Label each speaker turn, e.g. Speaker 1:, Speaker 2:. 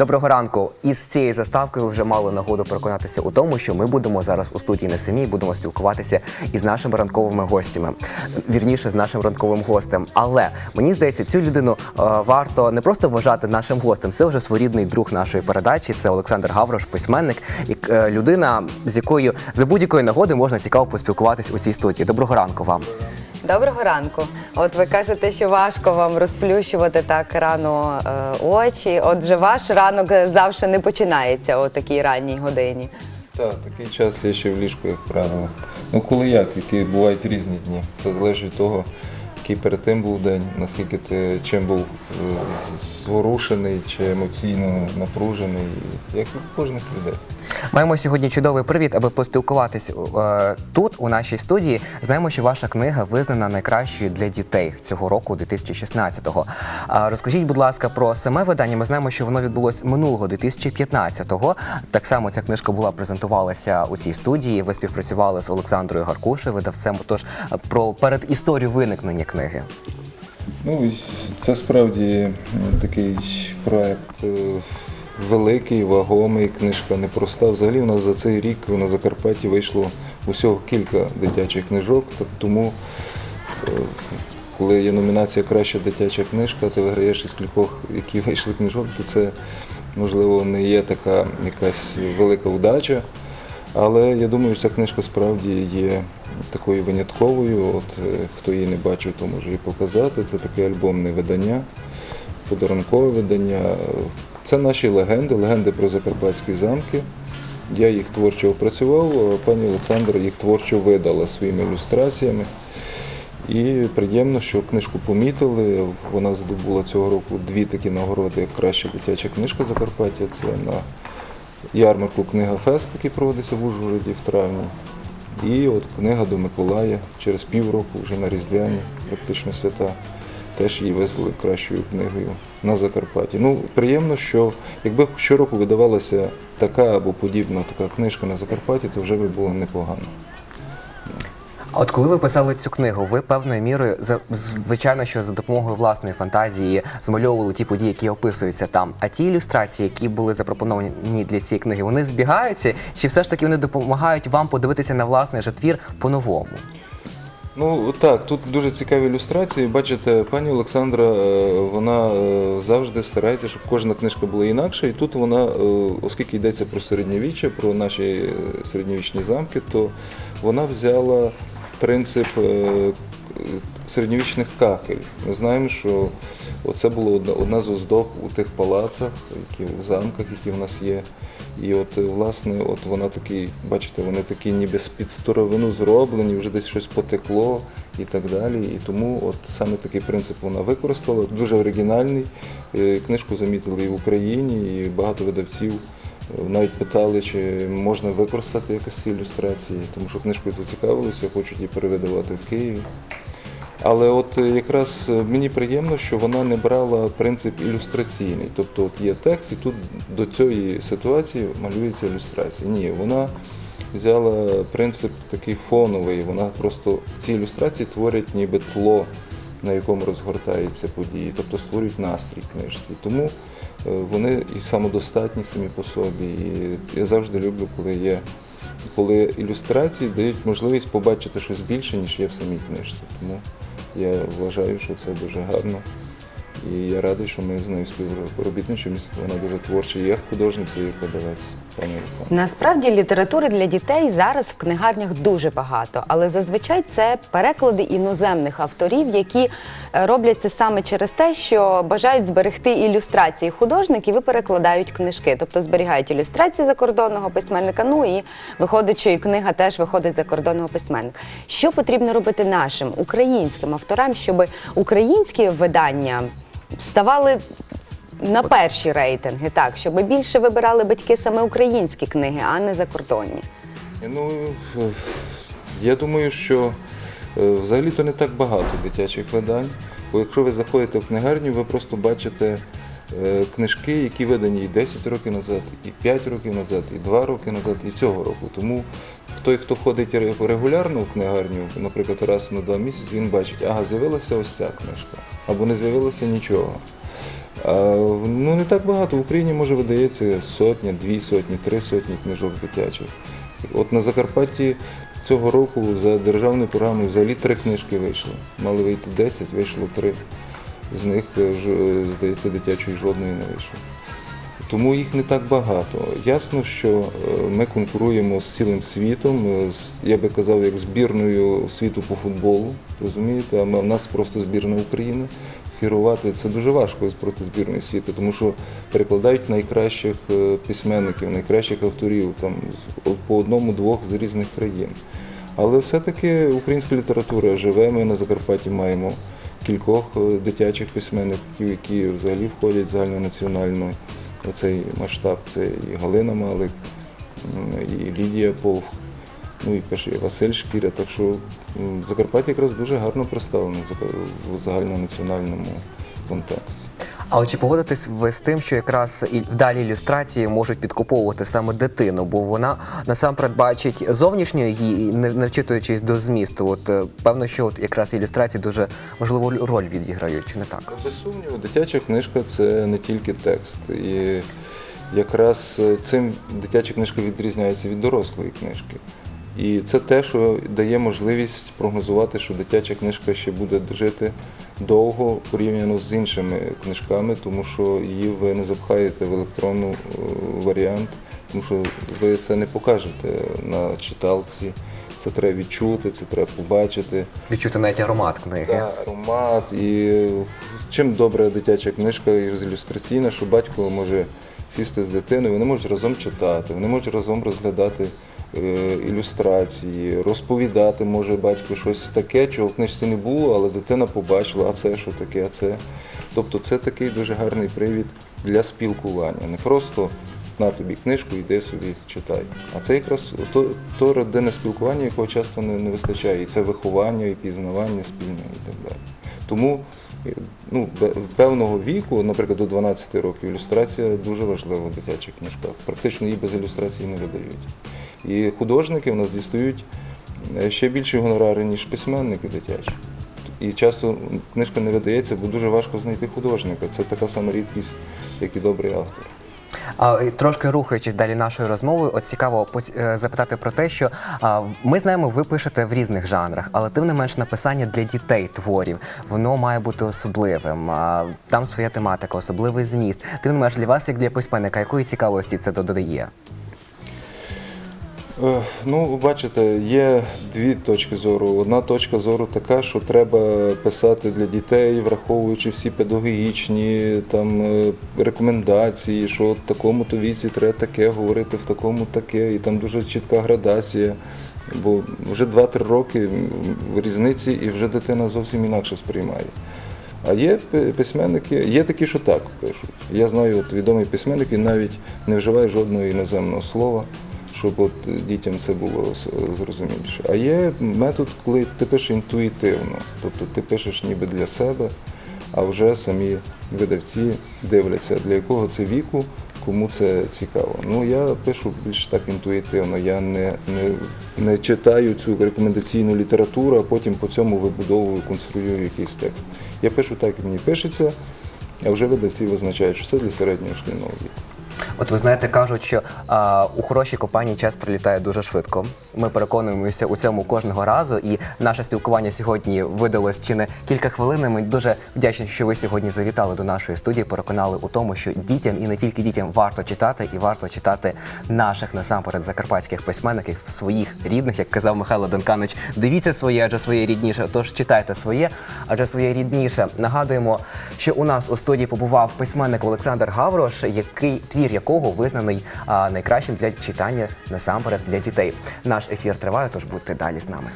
Speaker 1: Доброго ранку. Із цієї заставки ви вже мали нагоду переконатися у тому, що ми будемо зараз у студії не самі, будемо спілкуватися із нашими ранковими гостями. Вірніше з нашим ранковим гостем. Але мені здається, цю людину е, варто не просто вважати нашим гостем. Це вже своєрідний друг нашої передачі. Це Олександр Гаврош, письменник, і е, людина, з якою за будь-якої нагоди можна цікаво поспілкуватись у цій студії. Доброго ранку вам.
Speaker 2: Доброго ранку. От ви кажете, що важко вам розплющувати так рано е, очі. Отже, ваш ранок завжди не починається о такій ранній годині.
Speaker 3: Так, такий час я ще в ліжку, як правило. Ну коли як, які бувають різні дні. Це залежить від того, який перед тим був день, наскільки ти чим був е, зворушений чи емоційно напружений, як кожних людей.
Speaker 1: Маємо сьогодні чудовий привіт, аби поспілкуватись е, тут, у нашій студії. Знаємо, що ваша книга визнана найкращою для дітей цього року, 2016-го. Розкажіть, будь ласка, про саме видання. Ми знаємо, що воно відбулось минулого 2015-го. Так само ця книжка була презентувалася у цій студії. Ви співпрацювали з Олександрою Гаркушею, видавцем. Тож е, про передісторію виникнення книги.
Speaker 3: Ну, це справді такий проект е, великий, вагомий, книжка непроста. Взагалі у нас за цей рік на Закарпатті вийшло усього кілька дитячих книжок, тому е, коли є номінація Краща дитяча книжка, ти виграєш із кількох, які вийшли книжок, то це можливо не є така якась велика удача. Але я думаю, ця книжка справді є такою винятковою. От е, хто її не бачив, то може її показати. Це таке альбомне видання, подарункове видання. Це наші легенди, легенди про закарпатські замки. Я їх творчо опрацював, а пані Олександра їх творчо видала своїми ілюстраціями. І приємно, що книжку помітили. Вона здобула цього року дві такі нагороди, як краща дитяча книжка Закарпаття. Це на ярмарку Книга Фест, який проводиться в Ужгороді в травні. І от книга до Миколая через півроку, вже на Різдвяні, практично свята, теж її визнали кращою книгою на Закарпатті. Ну, приємно, що якби щороку видавалася така або подібна така книжка на Закарпатті, то вже би було непогано.
Speaker 1: А От коли ви писали цю книгу, ви певною мірою звичайно, що за допомогою власної фантазії змальовували ті події, які описуються там. А ті ілюстрації, які були запропоновані для цієї книги, вони збігаються, чи все ж таки вони допомагають вам подивитися на власний же твір по-новому?
Speaker 3: Ну так, тут дуже цікаві ілюстрації. Бачите, пані Олександра, е, вона е, завжди старається, щоб кожна книжка була інакша. І тут вона, е, оскільки йдеться про середньовіччя, про наші середньовічні замки, то вона взяла принцип е, середньовічних кахель. Ми знаємо, що це була одна, з оздоб у тих палацах, які в замках, які в нас є. І от е, власне, от вона такі, бачите, вони такі ніби з-під старовину зроблені, вже десь щось потекло і так далі. І тому от саме такий принцип вона використала. Дуже оригінальний. Е, Книжку замітили і в Україні, і багато видавців навіть питали, чи можна використати якось ці ілюстрації, тому що книжкою зацікавилися, хочуть її перевидавати в Києві. Але от е, якраз е, мені приємно, що вона не брала принцип ілюстраційний. Тобто от є текст, і тут до цієї ситуації малюється ілюстрація. Ні, вона взяла принцип такий фоновий. Вона просто ці ілюстрації творять ніби тло, на якому розгортаються події, тобто створюють настрій книжці. Тому вони і самодостатні самі по собі. І я завжди люблю, коли є. Коли ілюстрації дають можливість побачити щось більше, ніж є в самій книжці. Тому я вважаю, що це дуже гарно. І я радий, що ми з нею співробітничаємо. Вона дуже творча, як художниця, як видавець, пані.
Speaker 2: Насправді літератури для дітей зараз в книгарнях дуже багато, але зазвичай це переклади іноземних авторів, які е, роблять це саме через те, що бажають зберегти ілюстрації художників і перекладають книжки, тобто зберігають ілюстрації закордонного письменника. Ну і виходить, що і книга теж виходить закордонного письменника. Що потрібно робити нашим українським авторам, щоб українські видання ставали на перші рейтинги, так, щоб більше вибирали батьки саме українські книги, а не закордонні.
Speaker 3: Ну, я думаю, що е, взагалі-то не так багато дитячих видань. Бо якщо ви заходите в книгарню, ви просто бачите книжки, які видані і 10 років назад, і 5 років назад, і 2 роки назад, і цього року. Тому той, хто ходить регулярно в книгарню, наприклад, раз на два місяці, він бачить, ага, з'явилася ось ця книжка, або не з'явилося нічого. Ну не так багато. В Україні може видається сотня, дві сотні, три сотні книжок дитячих. От на Закарпатті цього року за державною програмою взагалі три книжки вийшли. Мали вийти 10, вийшло три. З них, е, ж- здається, дитячої жодної не вийшло. Тому їх не так багато. Ясно, що е, ми конкуруємо з цілим світом, е, я би казав, як збірною світу по футболу, розумієте, а в нас просто збірна України. Керувати це дуже важко проти збірної світу, тому що перекладають найкращих е, письменників, найкращих авторів там, по одному-двох з різних країн. Але все-таки українська література живе. Ми на Закарпатті маємо кількох е, дитячих письменників, які взагалі входять в загальнонаціональну оцей масштаб. Це і Галина Малик, і Лідія Повх, ну і пише Василь Шкіря. Так що Закарпаття якраз дуже гарно представлено в загальнонаціональному контексті.
Speaker 1: А от чи погодитесь ви з тим, що якраз і вдалі ілюстрації можуть підкуповувати саме дитину, бо вона насамперед бачить зовнішньо її, не, не вчитуючись до змісту. От е, певно, що от якраз ілюстрації дуже важливу роль відіграють, чи не так?
Speaker 3: Ну, Без сумніву, дитяча книжка це не тільки текст. І якраз е, цим дитяча книжка відрізняється від дорослої книжки. І це те, що дає можливість прогнозувати, що дитяча книжка ще буде жити довго порівняно з іншими книжками, тому що її ви не запхаєте в електронний варіант, тому що ви це не покажете на читалці. Це треба відчути, це треба побачити.
Speaker 1: Відчути навіть аромат книги.
Speaker 3: Да, аромат. І чим добра дитяча книжка і ілюстраційна, що батько може сісти з дитиною, вони можуть разом читати, вони можуть разом розглядати е, ілюстрації, розповідати може батько щось таке, чого в книжці не було, але дитина побачила, а це що таке, а це. Тобто це такий дуже гарний привід для спілкування. Не просто на тобі книжку, йди собі, читай. А це якраз то, то родинне спілкування, якого часто не, не вистачає. І це виховання, і пізнавання спільне і так далі. Тому е, ну, певного віку, наприклад, до 12 років, ілюстрація дуже важлива в дитячих книжках. Практично її без ілюстрації не видають. І художники в нас дістають е, ще більші гонорари, ніж письменники дитячі. І часто книжка не видається, бо дуже важко знайти художника. Це така сама рідкість, як і добрий автор.
Speaker 1: А трошки рухаючись далі нашої розмови, от цікаво е, запитати про те, що а, ми знаємо, ви пишете в різних жанрах, але тим не менш написання для дітей творів воно має бути особливим. А, там своя тематика, особливий зміст. Тим не менш для вас, як для письменника, якої цікавості це додає?
Speaker 3: Е, Ну, бачите, є дві точки зору. Одна точка зору така, що треба писати для дітей, враховуючи всі педагогічні там е, рекомендації, що в такому-то віці треба таке говорити, в такому таке, і там дуже чітка градація. Бо вже 2-3 роки м, різниці, і вже дитина зовсім інакше сприймає. А є письменники, є такі, що так пишуть. Я знаю, от відомий письменник, він навіть не вживає жодного іноземного слова, щоб от дітям це було зрозуміліше. А є метод, коли ти пишеш інтуїтивно, тобто ти пишеш ніби для себе, а вже самі видавці дивляться, для якого це віку, кому це цікаво. Ну я пишу більш так інтуїтивно. Я не, не, не читаю цю рекомендаційну літературу, а потім по цьому вибудовую, конструюю якийсь текст. Я пишу так, як мені пишеться, а вже видавці визначають, що це для середнього шкільного віку.
Speaker 1: От ви знаєте, кажуть, що а, у хорошій компанії час пролітає дуже швидко. Ми переконуємося у цьому кожного разу, і наше спілкування сьогодні видалось чи не кілька хвилин. Ми дуже вдячні, що ви сьогодні завітали до нашої студії, переконали у тому, що дітям і не тільки дітям варто читати, і варто читати наших насамперед закарпатських письменників, своїх рідних, як казав Михайло Данканич. Дивіться своє, адже своє рідніше. Тож читайте своє, адже своє рідніше. Нагадуємо, що у нас у студії побував письменник Олександр Гаврош, який твір якого визнаний а, найкращим для читання насамперед для дітей. Наш ефір триває, тож будьте далі з нами.